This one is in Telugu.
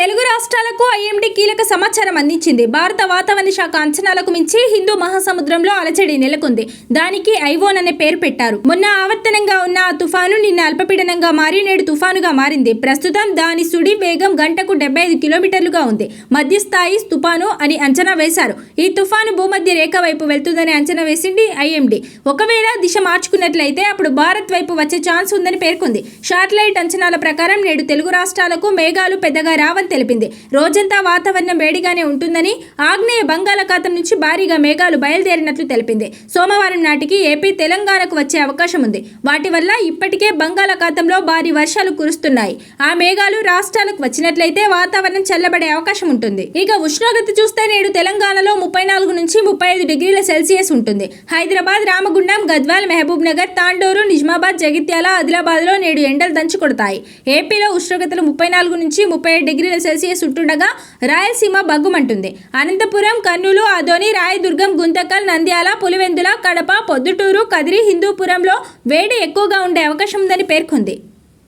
తెలుగు రాష్ట్రాలకు ఐఎండీ కీలక సమాచారం అందించింది. భారత వాతావరణ శాఖ అంచనాలకు మించి హిందూ మహాసముద్రంలో అలచడి నెలకొంది. దానికి ఐవోన్ అనే పేరు పెట్టారు. మొన్న ఆవర్తనంగా ఉన్న ఆ తుఫాను నిన్న అల్పపీడనంగా మారి నేడు తుఫానుగా మారింది. ప్రస్తుతం దాని సుడి వేగం గంటకు డెబ్బై ఐదు కిలోమీటర్లుగా ఉంది. మధ్యస్థాయి తుఫాను అని అంచనా వేశారు. ఈ తుఫాను భూమధ్య రేఖ వైపు వెళ్తుందని అంచనా వేసింది ఐఎండీ. ఒకవేళ దిశ మార్చుకున్నట్లయితే అప్పుడు భారత్ వైపు వచ్చే ఛాన్స్ ఉందని పేర్కొంది. శాటిలైట్ అంచనాల ప్రకారం నేడు తెలుగు రాష్ట్రాలకు మేఘాలు పెద్దగా రావని తెలిపింది. రోజంతా వాతావరణం వేడిగానే ఉంటుందని ఆగ్నేయ బంగాళాఖాతం నుంచి భారీగా మేఘాలు బయలుదేరినట్లు తెలిపింది. సోమవారం నాటికి ఏపీ తెలంగాణకు వచ్చే అవకాశం ఉంది. వాటి వల్ల ఇప్పటికే బంగాళాఖాతంలో భారీ వర్షాలు కురుస్తున్నాయి. ఆ మేఘాలు రాష్ట్రాలకు వచ్చినట్లయితే వాతావరణం చల్లబడే అవకాశం ఉంటుంది. ఇక ఉష్ణోగ్రత చూస్తే నేడు తెలంగాణలో ముప్పై నాలుగు నుంచి ముప్పై ఐదు డిగ్రీల సెల్సియస్ ఉంటుంది. హైదరాబాద్ రామగుండం గద్వాల్ మహబూబ్ నగర్ తాండూరు నిజామాబాద్ జగిత్యాల ఆదిలాబాద్లో నేడు ఎండలు దంచి కొడతాయి ఏపీలో ఉష్ణోగ్రతలు ముప్పై నాలుగు నుంచి ముప్పై డిగ్రీల డిగ్రీల సెల్సియస్ ఉంటుండగా రాయలసీమ బగ్గుమంటుంది అనంతపురం కర్నూలు ఆదోని రాయదుర్గం గుంతకల్ నంద్యాల పులివెందుల కడప పొద్దుటూరు కదిరి హిందూపురంలో వేడి ఎక్కువగా ఉండే అవకాశం ఉందని పేర్కొంది.